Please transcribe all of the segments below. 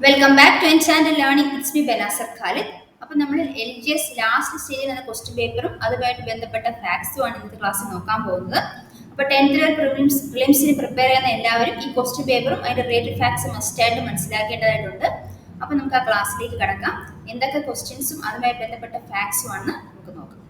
Welcome back to N channel learning it's me Banasar Khalid അപ്പോൾ നമ്മൾ L G S last സ്റ്റേജിൽ നിന്ന് question പേപ്പറും അതുമായിട്ട് ബന്ധപ്പെട്ട ഫാക്ട്സും ആണ് ഇന്നത്തെ ക്ലാസ്സിൽ നോക്കാൻ പോകുന്നത്. അപ്പോൾ ടെൻത്ത് പ്രിലിംസ് പ്രിലിംസിന് പ്രിപ്പയർ ചെയ്യുന്ന എല്ലാവരും ഈ ക്വസ്റ്റ്യൻ പേപ്പറും അതിന്റെ റിലേറ്റഡ് ഫാക്സും മസ്റ്റായിട്ട് മനസ്സിലാക്കേണ്ടതായിട്ടുണ്ട്. അപ്പോൾ നമുക്ക് ആ ക്ലാസ്സിലേക്ക് കടക്കാം. എന്തൊക്കെ ക്വസ്റ്റ്യൻസും അതുമായി ബന്ധപ്പെട്ട ഫാക്ട്സും ആണ് നമുക്ക് നോക്കാം.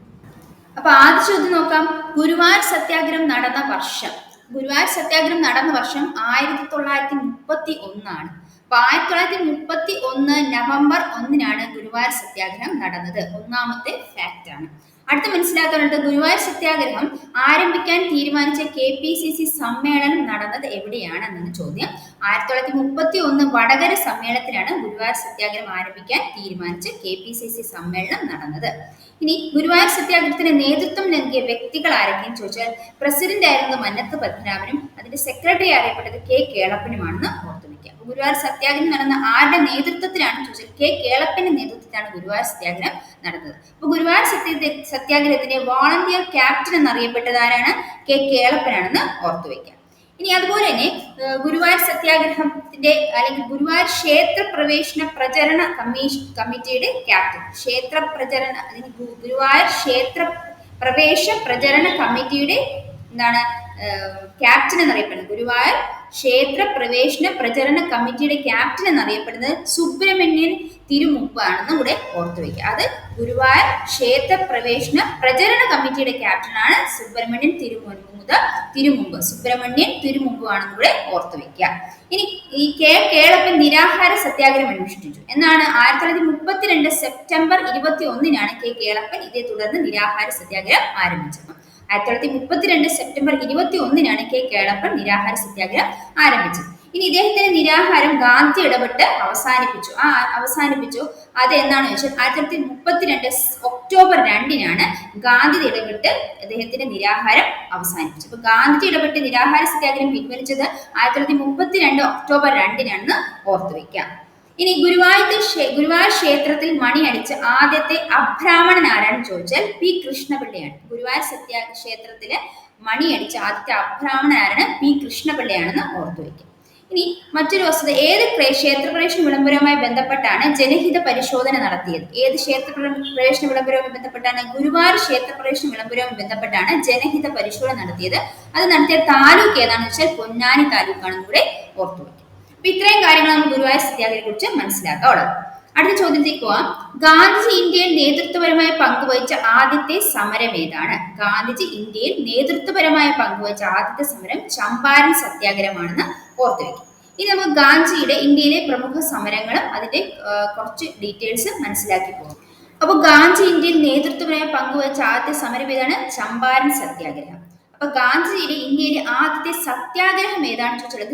അപ്പൊ ആദ്യ ചോദ്യം നോക്കാം. ഗുരുവായൂർ സത്യാഗ്രഹം നടന്ന വർഷം. ഗുരുവായൂർ സത്യാഗ്രഹം നടന്ന വർഷം ആയിരത്തി തൊള്ളായിരത്തി മുപ്പത്തി ഒന്നാണ്. അപ്പൊ ആയിരത്തി തൊള്ളായിരത്തി മുപ്പത്തി ഒന്ന് നവംബർ ഒന്നിനാണ് ഗുരുവായൂർ സത്യാഗ്രഹം നടന്നത്. ഒന്നാമത്തെ ഫാക്റ്റ് ആണ്. അടുത്ത മനസ്സിലാക്കാനുള്ളത് ഗുരുവായൂർ സത്യാഗ്രഹം ആരംഭിക്കാൻ തീരുമാനിച്ച കെ പി സി സി സമ്മേളനം നടന്നത് എവിടെയാണ് എന്നാണ് ചോദ്യം. ആയിരത്തി തൊള്ളായിരത്തി മുപ്പത്തി ഒന്ന് വടകര സമ്മേളനത്തിലാണ് ഗുരുവായൂർ സത്യാഗ്രഹം ആരംഭിക്കാൻ തീരുമാനിച്ച കെ പി സി സി സമ്മേളനം നടന്നത്. ഇനി ഗുരുവായൂർ സത്യാഗ്രഹത്തിന് നേതൃത്വം നൽകിയ വ്യക്തികൾ ആരെങ്കിലും ചോദിച്ചാൽ പ്രസിഡന്റ് ആയിരുന്നു മന്നത്ത് പത്മനാഭനും അതിന്റെ സെക്രട്ടറി അറിയപ്പെട്ടത് കെ കേളപ്പനുമാണെന്ന് ഗുരുവായൂർ സത്യാഗ്രഹം നടന്ന ആരുടെ നേതൃത്വത്തിലാണ് ചോദിച്ചാൽ കെ കേളപ്പന്റെ നേതൃത്വത്തിലാണ് ഗുരുവായൂർ സത്യാഗ്രഹം നടന്നത്. അപ്പൊ ഗുരുവായൂർ സത്യ സത്യാഗ്രഹത്തിന്റെ വോളണ്ടിയർ ക്യാപ്റ്റൻ എന്നറിയപ്പെട്ടത് ആരാണ്? കെ കേളപ്പനാണെന്ന് ഓർത്തു വെക്കുക ഇനി അതുപോലെ തന്നെ ഗുരുവായൂർ സത്യാഗ്രഹത്തിന്റെ അല്ലെങ്കിൽ ഗുരുവായൂർ ക്ഷേത്ര പ്രവേശന പ്രചരണ കമ്മീഷൻ കമ്മിറ്റിയുടെ ക്യാപ്റ്റൻ. ക്ഷേത്ര പ്രചരണ അല്ലെങ്കിൽ ഗുരുവായൂർ ക്ഷേത്ര പ്രവേശ പ്രചരണ കമ്മിറ്റിയുടെ എന്താണ് ക്യാപ്റ്റൻ എന്നറിയപ്പെടുന്നത്. ഗുരുവായൂർ ക്ഷേത്ര പ്രവേശന പ്രചരണ കമ്മിറ്റിയുടെ ക്യാപ്റ്റൻ എന്നറിയപ്പെടുന്നത് സുബ്രഹ്മണ്യൻ തിരുമുമ്പാണെന്ന് കൂടെ ഓർത്തു വയ്ക്കുക അത് ഗുരുവായൂർ ക്ഷേത്ര പ്രവേശന പ്രചരണ കമ്മിറ്റിയുടെ ക്യാപ്റ്റനാണ് സുബ്രഹ്മണ്യൻ തിരുമുൻമുത തിരുമുമ്പ്. സുബ്രഹ്മണ്യൻ തിരുമുമ്പ് ആണെന്ന് കൂടെ ഓർത്തു വയ്ക്കുക ഇനി ഈ കെ കേളപ്പൻ നിരാഹാര സത്യാഗ്രഹം അനുഷ്ഠിച്ചു എന്നാണ് ആയിരത്തി തൊള്ളായിരത്തി മുപ്പത്തിരണ്ട് സെപ്റ്റംബർ ഇരുപത്തി ഒന്നിനാണ് കെ കേളപ്പൻ ഇതേ തുടർന്ന് നിരാഹാര സത്യാഗ്രഹം ആരംഭിച്ചത്. ആയിരത്തി തൊള്ളായിരത്തി മുപ്പത്തിരണ്ട് സെപ്റ്റംബർ ഇരുപത്തി ഒന്നിനാണ് കെ കേളപ്പൻ നിരാഹാര സത്യാഗ്രഹം ആരംഭിച്ചത്. ഇനി ഇദ്ദേഹത്തിന്റെ നിരാഹാരം ഗാന്ധി ഇടപെട്ട് അവസാനിപ്പിച്ചു. ആ അവസാനിപ്പിച്ചു. അത് എന്നാണ് ചോദിച്ചാൽ ആയിരത്തി തൊള്ളായിരത്തി മുപ്പത്തിരണ്ട് ഒക്ടോബർ രണ്ടിനാണ് ഗാന്ധി ഇടപെട്ട് അദ്ദേഹത്തിന്റെ നിരാഹാരം അവസാനിപ്പിച്ചു അപ്പൊ ഗാന്ധി ഇടപെട്ട് നിരാഹാര സത്യാഗ്രഹം പിൻവലിച്ചത് ആയിരത്തി തൊള്ളായിരത്തി മുപ്പത്തിരണ്ട് ഒക്ടോബർ രണ്ടിനാണെന്ന് ഓർത്തു വെക്കാം. ഇനി ഗുരുവായൂർ ഗുരുവായൂർ ക്ഷേത്രത്തിൽ മണി അടിച്ച് ആദ്യത്തെ അബ്രാഹ്മണൻ ആരാണെന്ന് ചോദിച്ചാൽ പി കൃഷ്ണപിള്ളയാണ്. ഗുരുവായൂർ സത്യ ക്ഷേത്രത്തിൽ മണി അടിച്ച് ആദ്യത്തെ അബ്രാഹ്മണൻ ആരാണ് പി കൃഷ്ണപിള്ളയാണെന്ന് ഓർത്തു വയ്ക്കും. ഇനി മറ്റൊരു വസ്തുത ഏത് ക്ഷേത്രപ്രവേശന വിളംബരവുമായി ബന്ധപ്പെട്ടാണ് ജനഹിത പരിശോധന നടത്തിയത്? ഏത് ക്ഷേത്ര പ്രവേശന വിളംബരവുമായി ബന്ധപ്പെട്ടാണ് ഗുരുവായൂർ ക്ഷേത്രപ്രവേശന വിളംബരവുമായി ബന്ധപ്പെട്ടാണ് ജനഹിത പരിശോധന നടത്തിയത്? അത് നടത്തിയ താലൂക്ക് ഏതാണെന്ന് വെച്ചാൽ പൊന്നാനി താലൂക്കാണെന്ന് കൂടെ ഓർത്തു വയ്ക്കും. അപ്പൊ ഇത്രയും കാര്യങ്ങൾ നമ്മൾ ഗുരുവായൂർ സത്യാഗ്രഹത്തെ കുറിച്ച് മനസ്സിലാക്കാവുള്ളത് അടുത്ത ചോദ്യത്തിലേക്ക് പോവാം. ഗാന്ധിജി ഇന്ത്യയിൽ നേതൃത്വപരമായ പങ്കുവഹിച്ച ആദ്യത്തെ സമരം ഏതാണ്? ഗാന്ധിജി ഇന്ത്യയിൽ നേതൃത്വപരമായ പങ്കുവഹിച്ച ആദ്യത്തെ സമരം ചമ്പാരൻ സത്യാഗ്രഹമാണെന്ന് ഓർത്തു വെക്കും. ഇനി നമുക്ക് ഗാന്ധിജിയുടെ ഇന്ത്യയിലെ പ്രമുഖ സമരങ്ങളും അതിന്റെ കുറച്ച് ഡീറ്റെയിൽസ് മനസ്സിലാക്കി പോകും അപ്പോൾ ഗാന്ധി ഇന്ത്യയിൽ നേതൃത്വപരമായ പങ്കുവഹിച്ച ആദ്യത്തെ സമരം ഏതാണ്? ചമ്പാരൻ സത്യാഗ്രഹം. അപ്പൊ ഗാന്ധിജിയുടെ ഇന്ത്യയിലെ ആദ്യത്തെ സത്യാഗ്രഹം ഏതാണ് ചോദിച്ചുള്ളത്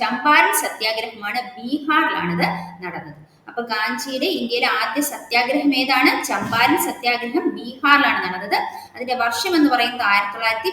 ചമ്പാരൻ സത്യാഗ്രഹമാണ് ബീഹാറിലാണത് നടന്നത്. അപ്പൊ ഗാന്ധിജിയുടെ ഇന്ത്യയിലെ ആദ്യ സത്യാഗ്രഹം ഏതാണ്? ചമ്പാരൻ സത്യാഗ്രഹം ബീഹാറിലാണ് നടന്നത്. അതിന്റെ വർഷം എന്ന് പറയുന്നത് ആയിരത്തി തൊള്ളായിരത്തി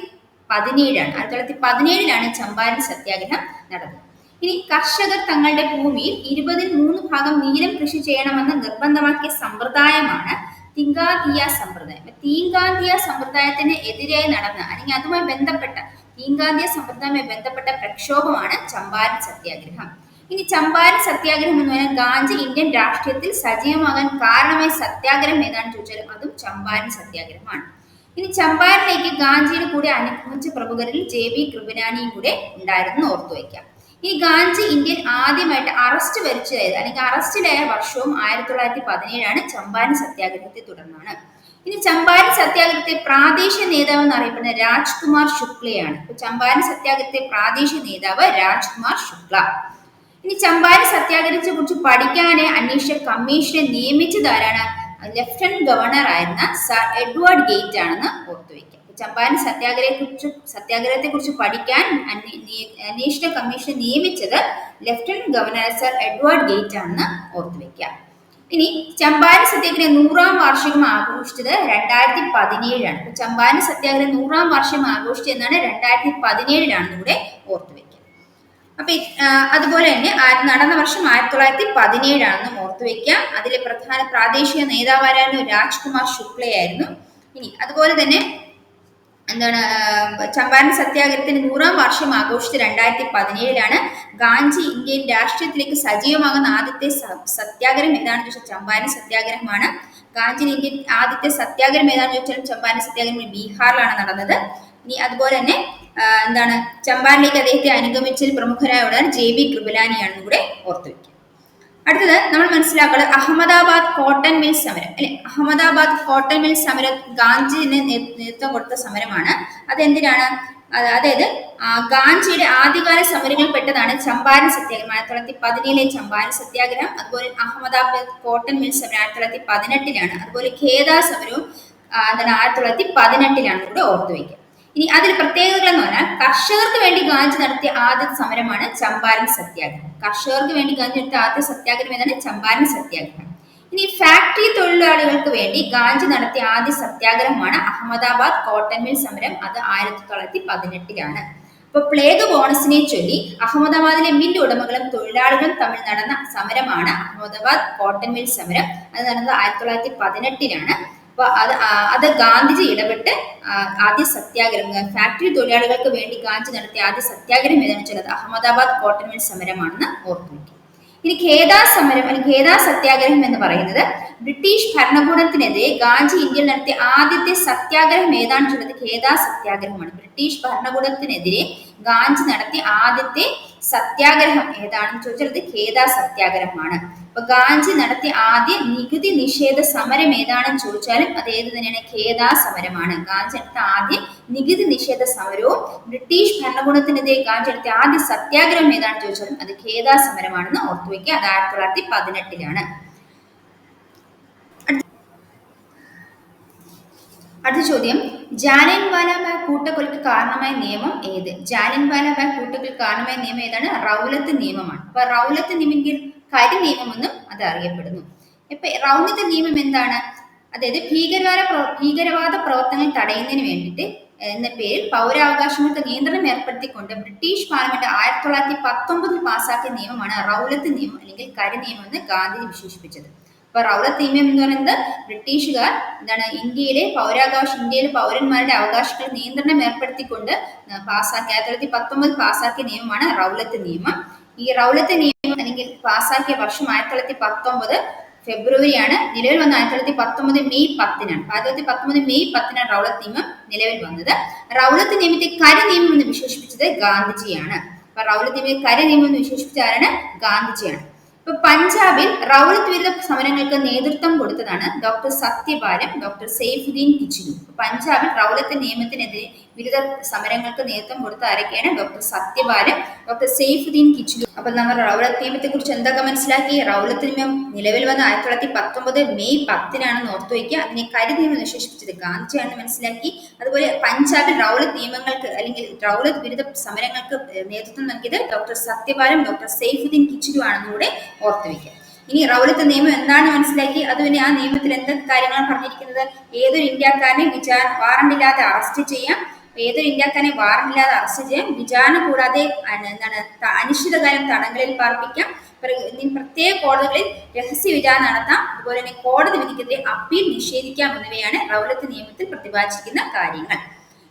പതിനേഴാണ് ആയിരത്തി തൊള്ളായിരത്തി പതിനേഴിലാണ് ചമ്പാരൻ സത്യാഗ്രഹം നടന്നത്. ഇനി കർഷകർ തങ്ങളുടെ ഭൂമിയിൽ ഇരുപതിൽ മൂന്ന് ഭാഗം നീലം കൃഷി ചെയ്യണമെന്ന് നിർബന്ധമാക്കിയ സമ്പ്രദായമാണ് തിങ്കാതിയ സമ്പ്രദായം. തീങ്കാന്തിയ സമ്പ്രദായത്തിന് എതിരായി നടന്ന അല്ലെങ്കിൽ അതുമായി ബന്ധപ്പെട്ട തീങ്കാന്തിയ സമ്പ്രദായവുമായി ബന്ധപ്പെട്ട പ്രക്ഷോഭമാണ് ചമ്പാരൻ സത്യാഗ്രഹം. ഇനി ചമ്പാരൻ സത്യാഗ്രഹം എന്ന് പറഞ്ഞാൽ ഗാന്ധി ഇന്ത്യൻ രാഷ്ട്രീയത്തിൽ സജീവമാകാൻ കാരണമായ സത്യാഗ്രഹം ഏതാണെന്ന് ചോദിച്ചാലും അതും ചമ്പാരൻ സത്യാഗ്രഹമാണ്. ഇനി ചമ്പാരനിലേക്ക് ഗാന്ധിയുടെ കൂടെ അനുഗമിച്ച പ്രമുഖരിൽ ജെ ബി കൃപനാനിയും കൂടെ ഉണ്ടായിരുന്നു ഓർത്തു വയ്ക്കാം ഈ ഗാന്ധി ഇന്ത്യയിൽ ആദ്യമായിട്ട് അറസ്റ്റ് വരിച്ചതായത് അല്ലെങ്കിൽ അറസ്റ്റിലായ വർഷവും ആയിരത്തി തൊള്ളായിരത്തി പതിനേഴാണ് ചമ്പാരൻ സത്യാഗ്രഹത്തെ തുടർന്നാണ്. ഇനി ചമ്പാരൻ സത്യാഗ്രഹത്തെ പ്രാദേശിക നേതാവ് എന്നറിയപ്പെടുന്ന രാജ്കുമാർ ശുക്ലയാണ്. ചമ്പാരൻ സത്യാഗ്രഹത്തെ പ്രാദേശിക നേതാവ് രാജ്കുമാർ ശുക്ല. ഇനി ചമ്പാരൻ സത്യാഗ്രഹത്തെ കുറിച്ച് പഠിക്കാനെ അന്വേഷിച്ച കമ്മീഷനെ നിയമിച്ചതാരാണ് ലഫ്റ്റനന്റ് ഗവർണർ ആയിരുന്ന സർ എഡ്വേർഡ് ഗേറ്റ് ആണെന്ന് ഓർത്തുവെക്കാം. ചമ്പാരൻ സത്യാഗ്രഹത്തെ കുറിച്ച് സത്യാഗ്രഹത്തെ കുറിച്ച് പഠിക്കാൻ അന്വേഷണ കമ്മീഷൻ നിയമിച്ചത് lieutenant governor sir Edward Gait ആണെന്ന് ഓർത്തുവെക്കാം ഇനി ചമ്പാരൻ സത്യാഗ്രഹം നൂറാം വാർഷികം ആഘോഷിച്ചത് രണ്ടായിരത്തി പതിനേഴിലാണ് ചമ്പാരൻ സത്യാഗ്രഹം നൂറാം വാർഷികം ആഘോഷിച്ചത് എന്നാണ് രണ്ടായിരത്തി പതിനേഴിലാണെന്ന് കൂടെ ഓർത്തുവെക്കാം അപ്പൊ അതുപോലെ തന്നെ നടന്ന വർഷം ആയിരത്തി തൊള്ളായിരത്തി പതിനേഴാണെന്നും ഓർത്തു വെക്കാം അതിലെ പ്രധാന പ്രാദേശിക നേതാവായിരുന്നു രാജ്കുമാർ ശുക്ലയായിരുന്നു. ഇനി അതുപോലെ തന്നെ എന്താണ് ചമ്പാരൻ സത്യാഗ്രഹത്തിന്റെ നൂറാം വാർഷികം ആഘോഷിച്ച് രണ്ടായിരത്തി പതിനേഴിലാണ് ഗാന്ധി ഇന്ത്യൻ രാഷ്ട്രീയത്തിലേക്ക് സജീവമാകുന്ന ആദ്യത്തെ സത്യാഗ്രഹം ഏതാണെന്ന് ചോദിച്ചാൽ ചമ്പാരൻ സത്യാഗ്രഹമാണ്. ഗാന്ധി ഇന്ത്യൻ ആദ്യത്തെ സത്യാഗ്രഹം ഏതാണെന്ന് ചോദിച്ചാൽ ചമ്പാരൻ സത്യാഗ്രഹം ബീഹാറിലാണ് നടന്നത്. ഇനി അതുപോലെ തന്നെ എന്താണ് ചമ്പാരനിലേക്ക് അദ്ദേഹത്തെ അനുഗമിച്ചതിൽ പ്രമുഖരായ ഉടൻ ജെ ബി കൃപലാനിയാണെന്ന് കൂടെ ഓർത്തു വെക്കുക. അടുത്തത് നമ്മൾ മനസ്സിലാക്കുന്നത് അഹമ്മദാബാദ് കോട്ടൺ മിൽ സമരം. അല്ലെ? അഹമ്മദാബാദ് കോട്ടൺ മിൽ സമരം ഗാന്ധിജിന് നേ- നേതൃത്വം കൊടുത്ത സമരമാണ്. അതെന്തിനാണ്? അത് അതായത് ഗാന്ധിയുടെ ആദ്യകാല സമരങ്ങളിൽ പെട്ടതാണ് ചമ്പാരൻ സത്യാഗ്രഹം. ആയിരത്തി തൊള്ളായിരത്തി പതിനേഴിലെ ചമ്പാരൻ സത്യാഗ്രഹം അതുപോലെ അഹമ്മദാബാദ് കോട്ടൺ മിൽ സമരം ആയിരത്തി തൊള്ളായിരത്തി പതിനെട്ടിലാണ്. അതുപോലെ ഖേദ സമരവും എന്താണ് ആയിരത്തി തൊള്ളായിരത്തി പതിനെട്ടിലാണ്. കൂടെ ഓർത്തു വയ്ക്കുക ഇനി അതിൽ പ്രത്യേകതകൾ എന്ന് പറഞ്ഞാൽ കർഷകർക്ക് വേണ്ടി ഗാന്ധി നടത്തിയ ആദ്യ സമരമാണ് ചമ്പാരൻ സത്യാഗ്രഹം. കർഷകർക്ക് വേണ്ടി ഗാന്ധി നടത്തിയ ആദ്യ സത്യാഗ്രഹം എന്നാണ് ചമ്പാരൻ സത്യാഗ്രഹം. ഇനി ഫാക്ടറി തൊഴിലാളികൾക്ക് വേണ്ടി ഗാന്ധി നടത്തിയ ആദ്യ സത്യാഗ്രഹമാണ് അഹമ്മദാബാദ് കോട്ടൺ മിൽ സമരം. അത് ആയിരത്തി തൊള്ളായിരത്തി പതിനെട്ടിലാണ് അപ്പൊ പ്ലേഗ് ബോണസിനെ ചൊല്ലി അഹമ്മദാബാദിലെ മിൽ ഉടമകളും തൊഴിലാളികളും തമ്മിൽ നടന്ന സമരമാണ് അഹമ്മദാബാദ് കോട്ടൺ മിൽ സമരം. അത് നടന്നത് ആയിരത്തി തൊള്ളായിരത്തി പതിനെട്ടിലാണ് അപ്പൊ അത് അത് ഗാന്ധിജി ഇടപെട്ട് ആദ്യ സത്യാഗ്രഹം ഫാക്ടറി തൊഴിലാളികൾക്ക് വേണ്ടി ഗാന്ധി നടത്തിയ ആദ്യ സത്യാഗ്രഹം ഏതാണെന്ന് വെച്ചാൽ അഹമ്മദാബാദ് കോട്ടൺ മിൽ സമരമാണെന്ന് ഓർത്തു വയ്ക്കുക ഇനി ഖേദാ സമരം അല്ലെങ്കിൽ ഖേദാ സത്യാഗ്രഹം എന്ന് പറയുന്നത് ബ്രിട്ടീഷ് ഭരണകൂടത്തിനെതിരെ ഗാന്ധി ഇന്ത്യയിൽ നടത്തിയ ആദ്യത്തെ സത്യാഗ്രഹം ഏതാണെന്ന് ചോദിച്ചത് ഖേദാ സത്യാഗ്രഹമാണ്. ബ്രിട്ടീഷ് ഭരണകൂടത്തിനെതിരെ ഗാന്ധി നടത്തിയ ആദ്യത്തെ സത്യാഗ്രഹം ഏതാണെന്ന് ചോദിച്ചാൽ ഖേദാ സത്യാഗ്രഹമാണ്. അപ്പൊ ഗാന്ധി നടത്തിയ ആദ്യ നികുതി നിഷേധ സമരം ഏതാണെന്ന് ചോദിച്ചാലും അത് ഏത് തന്നെയാണ്? ഖേദ സമരമാണ്. ഗാന്ധി നടത്തിയ ആദ്യ നികുതി നിഷേധ സമരവും ബ്രിട്ടീഷ് ഭരണകൂടത്തിനെതിരെ ഗാന്ധി നടത്തിയ ആദ്യ സത്യാഗ്രഹം ഏതാണെന്ന് ചോദിച്ചാലും അത് ഖേദാ സമരമാണെന്ന് ഓർത്തുവെക്കുക അത് ആയിരത്തി തൊള്ളായിരത്തി പതിനെട്ടിലാണ്. അടുത്ത ചോദ്യം. ജാലിയൻ വാലാബാഗ് കൂട്ടക്കൊലയ്ക്ക് കാരണമായ നിയമം ഏത്? ജാലിയൻ വാലാബാഗ് കൂട്ടക്കൊലയ്ക്ക് കാരണമായ നിയമം ഏതാണ്? റൗലത്ത് നിയമമാണ്. അപ്പൊ റൗലത്ത് നിയമം എന്നും അത് അറിയപ്പെടുന്നു. ഇപ്പൊ റൗലത്ത് നിയമം എന്താണ്? അതായത് ഭീകരവാദ ഭീകരവാദ പ്രവർത്തനങ്ങൾ തടയുന്നതിന് വേണ്ടിയിട്ട് എന്ന പേരിൽ പൗരാവകാശങ്ങൾക്ക് നിയന്ത്രണം ഏർപ്പെടുത്തിക്കൊണ്ട് ബ്രിട്ടീഷ് പാർലമെന്റ് ആയിരത്തി തൊള്ളായിരത്തി പത്തൊമ്പതിൽ പാസാക്കിയ നിയമമാണ് റൗലത്ത് നിയമം അല്ലെങ്കിൽ കരി നിയമം എന്ന് ഗാന്ധി വിശേഷിപ്പിച്ചത്. അപ്പൊ റൗലത്ത് നിയമം എന്ന് പറയുന്നത് ബ്രിട്ടീഷുകാർ എന്താണ് ഇന്ത്യയിലെ പൗരാവകാശ ഇന്ത്യയിലെ പൗരന്മാരുടെ അവകാശങ്ങൾ നിയന്ത്രണം ഏർപ്പെടുത്തിക്കൊണ്ട് പാസ്സാക്കിയ ആയിരത്തി തൊള്ളായിരത്തി പത്തൊമ്പതിൽ പാസ്സാക്കിയ നിയമമാണ് റൗലത്ത് നിയമം. ഈ റൗലത്ത് നിയമം അല്ലെങ്കിൽ പാസ്സാക്കിയ വർഷം ആയിരത്തി തൊള്ളായിരത്തി പത്തൊമ്പത് ഫെബ്രുവരിയാണ്. നിലവിൽ വന്ന ആയിരത്തി തൊള്ളായിരത്തി പത്തൊമ്പത് മെയ് പത്തിനാണ്. ആയിരത്തി തൊള്ളായിരത്തി പത്തൊമ്പത് മെയ് പത്തിനാണ് റൗലത്ത് നിയമം നിലവിൽ വന്നത്. റൗലത്ത് നിയമത്തെ കരി നിയമം എന്ന് വിശേഷിപ്പിച്ചത് ഗാന്ധിജിയാണ്. അപ്പൊ റൗലത്ത് നിയമത്തെ കരി നിയമം എന്ന് വിശേഷിപ്പിച്ച ആരാണ്? ഗാന്ധിജിയാണ്. ഇപ്പൊ പഞ്ചാബിൽ റൗലത്ത് വിരുദ്ധ സമരങ്ങൾക്ക് നേതൃത്വം കൊടുത്തതാണ് ഡോക്ടർ സത്യപാലം ഡോക്ടർ സെയ്ഫുദ്ദീൻ കിച്ചിനു. പഞ്ചാബിൽ റൗലത്ത് നിയമത്തിനെതിരെ വിരുദ്ധ സമരങ്ങൾക്ക് നേതൃത്വം കൊടുത്ത ആരൊക്കെയാണ്? ഡോക്ടർ സത്യബാലൻ ഡോക്ടർ സെയ്ഫുദ്ദീൻ കിച്ചു അപ്പൊ നമ്മൾ റൗലത്ത് നിയമത്തെ കുറിച്ച് എന്തൊക്കെ മനസ്സിലാക്കി? റൗലത്ത് നിയമം നിലവിൽ വന്ന ആയിരത്തി തൊള്ളായിരത്തി പത്തൊമ്പത് മെയ് പത്തിനാണെന്ന് ഓർത്തു വയ്ക്കുക അതിനെ കരി നിയമം വിശേഷിപ്പിച്ചത് ഗാന്ധിജിയാണെന്ന് മനസ്സിലാക്കി. അതുപോലെ പഞ്ചാബിൽ റൗലത്ത് നിയമങ്ങൾക്ക് അല്ലെങ്കിൽ റൗലത്ത് വിരുദ്ധ സമരങ്ങൾക്ക് നേതൃത്വം നൽകിയത് ഡോക്ടർ സത്യബാലൻ ഡോക്ടർ സെയ്ഫുദ്ദീൻ കിച്ചു ആണെന്ന് കൂടെ ഓർത്തു വയ്ക്കുക ഇനി റൗലത്ത് നിയമം എന്താണ് മനസ്സിലാക്കി? അതുപോലെ ആ നിയമത്തിൽ എന്തൊക്കെ കാര്യങ്ങളാണ് പറഞ്ഞിരിക്കുന്നത്? ഏതൊരു ഇന്ത്യക്കാരനെ വിചാര വാറണ്ടില്ലാതെ അറസ്റ്റ് ചെയ്യാം. ഏതൊരു ഇന്ത്യക്കാരനെ വാറണ്ടില്ലാതെ അറസ്റ്റ് ചെയ്യാം വിചാരണ കൂടാതെ എന്താണ് അനിശ്ചിതകാലം തടങ്കലിൽ പാർപ്പിക്കാം. പ്രത്യേക കോടതികളിൽ രഹസ്യ വിചാരണ നടത്താം. അതുപോലെ തന്നെ കോടതി വിധിക്കെതിരെ അപ്പീൽ നിഷേധിക്കാം എന്നിവയാണ് റൗലത്ത് നിയമത്തിൽ പ്രതിപാദിച്ചിരിക്കുന്ന കാര്യങ്ങൾ.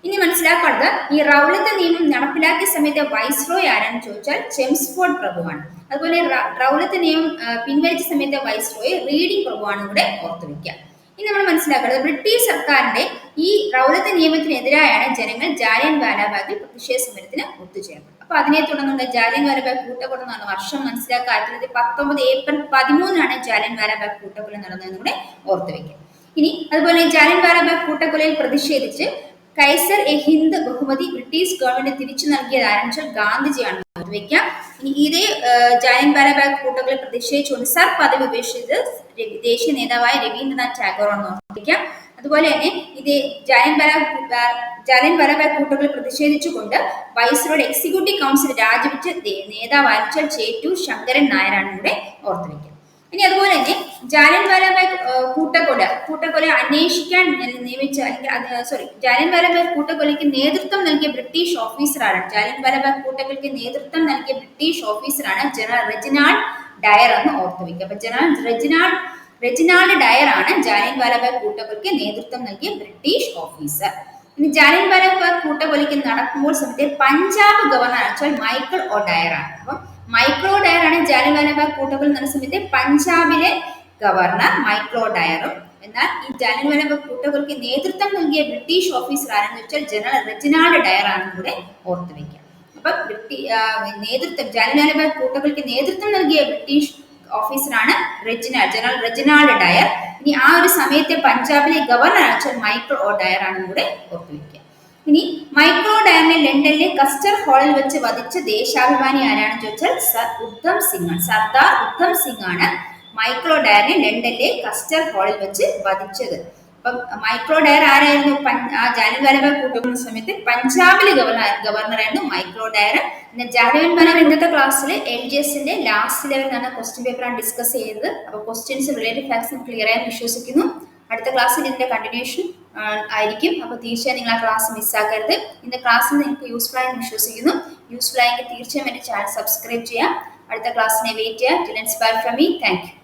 ഇനി മനസ്സിലാക്കേണ്ടത് ഈ റൗലത്ത് നിയമം നടപ്പിലാക്കിയ സമയത്ത് വൈസ്രോയ് ആരാണ് ചോദിച്ചാൽ ചെംസ്ഫോർഡ് പ്രഭുവാണ്. അതുപോലെ റൗലത്ത് നിയമം പിൻവലിച്ച സമയത്ത് വൈസ്രോയ് റീഡിംഗ് പ്രഭുവാണ് കൂടെ ഓർത്തു വെക്കുക ഇനി നമ്മൾ മനസ്സിലാക്കേണ്ടത് ബ്രിട്ടീഷ് സർക്കാരിന്റെ ഈ റൗലത്തെ നിയമത്തിനെതിരായാണ് ജനങ്ങൾ ജാലിയൻ വാലാബാഗിൽ പ്രതിഷേധ സമരത്തിന് ഒത്തുചേർന്നത്. അപ്പൊ അതിനെ തുടർന്നുള്ള ജാലിയൻ വാലാബാഗ് കൂട്ടക്കൊല നടന്ന വർഷം മനസ്സിലാക്കുക ആയിരത്തി തൊള്ളായിരത്തി പത്തൊമ്പത് ഏപ്രിൽ പതിമൂന്നാണ് ജാലിയൻ വാലാബാഗ് കൂട്ടക്കൊല നടന്നതെന്ന് കൂടെ ഓർത്തു വെക്കുക. ഇനി അതുപോലെ ജാലിയൻ വാലാബാഗ് കൂട്ടക്കൊലയിൽ പ്രതിഷേധിച്ച് കൈസർ എ ഹിന്ദ് ബഹുമതി ബ്രിട്ടീഷ് ഗവൺമെന്റ് തിരിച്ചു നൽകിയത് ആരംഭിച്ച ഗാന്ധിജിയാണ് ഓർത്തു വെക്കുക ഇനി ഇതേ ജാലിയൻ വാലാബാഗ് കൂട്ടങ്ങളിൽ പ്രതിഷേധിച്ചുകൊണ്ട് സർ പദവി ഉപേക്ഷിച്ചത് ദേശീയ നേതാവായ രവീന്ദ്രനാഥ് ടാഗോർ ആണെന്ന് ഓർമ്മിക്കാം അതുപോലെ തന്നെ ഇത് വാലാബാഗ് ജാലിയൻ വാലാബാഗ് കൂട്ടങ്ങളിൽ പ്രതിഷേധിച്ചുകൊണ്ട് വൈസ്രോയുടെ എക്സിക്യൂട്ടീവ് കൗൺസിൽ രാജിവെച്ച നേതാവ് അരിച്ചൽ ചേറ്റു ശങ്കരൻ നായരാണ് ഇവിടെ ഓർത്തു വെക്കുക ഇനി അതുപോലെ തന്നെ ജാലിയൻ വാലാബാഗ് ഏഹ്, കൂട്ടക്കൊല കൂട്ടക്കൊല അന്വേഷിക്കാൻ നിയമിച്ച അല്ലെങ്കിൽ സോറി ജാലൻവാലാബാഗ് കൂട്ടക്കൊലയ്ക്ക് നേതൃത്വം നൽകിയ ബ്രിട്ടീഷ് ഓഫീസറാണ്. ജാലിയൻ വാലാബാഗ് കൂട്ടക്കൊലയ്ക്ക് നേതൃത്വം നൽകിയ ബ്രിട്ടീഷ് ഓഫീസറാണ് ജനറൽ റെജിനാൾഡ് ഡയർ എന്ന് ഓർത്തു വെക്കുക അപ്പൊ ജനറൽ റെജിനാൾഡ് റെജിനാൾഡ് ഡയർ ആണ് ജാലിയൻ വാലാബാഗ് കൂട്ടക്കൊലയ്ക്ക് നേതൃത്വം നൽകിയ ബ്രിട്ടീഷ് ഓഫീസർ. ഇനി ജാലിയൻ വാലാബാഗ് കൂട്ടക്കൊലയ്ക്ക് നടക്കുമ്പോൾ സമയത്ത് പഞ്ചാബ് ഗവർണർ വെച്ചാൽ മൈക്കിൾ ഒ ഡയർ ആണ്. അപ്പം ഒ ഡയർ ആണ് ജാലിയൻവാലാബാഗ് കൂട്ടകൾ എന്ന സമയത്ത് പഞ്ചാബിലെ ഗവർണർ മൈക്രോ ഡയറും എന്നാൽ ഈ ജാലിയൻവാലാബാഗ് കൂട്ടകൾക്ക് നേതൃത്വം നൽകിയ ബ്രിട്ടീഷ് ഓഫീസർ ആരെന്ന് വെച്ചാൽ ജനറൽ റെജിനാൾഡ് ഡയർ ആണെന്ന് കൂടെ ഓർത്തു വെക്കുക അപ്പൊ നേതൃത്വം ജാലിയൻവാലാബാഗ് കൂട്ടകൾക്ക് നേതൃത്വം നൽകിയ ബ്രിട്ടീഷ് ഓഫീസറാണ് റെജിനാൾ ജനറൽ റെജിനാൾഡ് ഡയർ. ഇനി ആ ഒരു സമയത്തെ പഞ്ചാബിലെ ഗവർണർ വെച്ചാൽ ഒ ഡയർ ആണെന്ന് കൂടെ ഓർത്തു വെക്കുക ഇനി മൈക്രോ ഡാമിൽ ലണ്ടനിലെ കസ്റ്റർ ഹാളിൽ വെച്ച് വധിച്ച ദേശാഭിമാനി ആരാണെന്ന് ചോദിച്ചാൽ സർ ഉദ്ധം സിംഗ് ആണ്. സർദാർ ഉദ്ധം സിംഗ് ആണ് മൈക്രോ ഡയറിനെ ലണ്ടനിലെ കസ്റ്റർ ഹാളിൽ വെച്ച് വധിച്ചത്. അപ്പം മൈക്രോ ഡയർ ആരായിരുന്നു വാലാബാഗ് കൂട്ടുന്ന സമയത്ത് പഞ്ചാബിലെ ഗവർണർ ഗവർണറായിരുന്നു മൈക്രോ ഡയർ പിന്നെ ജാനുവൻ വാലാബാഗ് ഇന്നത്തെ ക്ലാസ്സിൽ എൽ ജി എസിന്റെ ലാസ്റ്റ് ലെവൽ എന്ന ക്വസ്റ്റ്യൻ പേപ്പറാണ് ഡിസ്കസ് ചെയ്തത് അപ്പോൾ ക്വസ്റ്റ്യൻസ് റിലേറ്റഡ് ഫാക്ട്സ് ക്ലിയർ ആയി വിശ്വസിക്കുന്നു അടുത്ത ക്ലാസ്സിൽ ഇതിന്റെ കണ്ടിന്യൂഷൻ ആയിരിക്കും. അപ്പോൾ തീർച്ചയായും നിങ്ങൾ ആ ക്ലാസ് മിസ്സാക്കരുത് ഇന്ന് ക്ലാസ് നിങ്ങൾക്ക് യൂസ്ഫുൾ ആയെന്ന് വിശ്വസിക്കുന്നു. യൂസ്ഫുൾ ആയെങ്കിൽ തീർച്ചയായും എന്റെ ചാനൽ സബ്സ്ക്രൈബ് ചെയ്യാം. അടുത്ത ക്ലാസ്സിനെ വെയിറ്റ് ചെയ്യാം. Till bye from me thank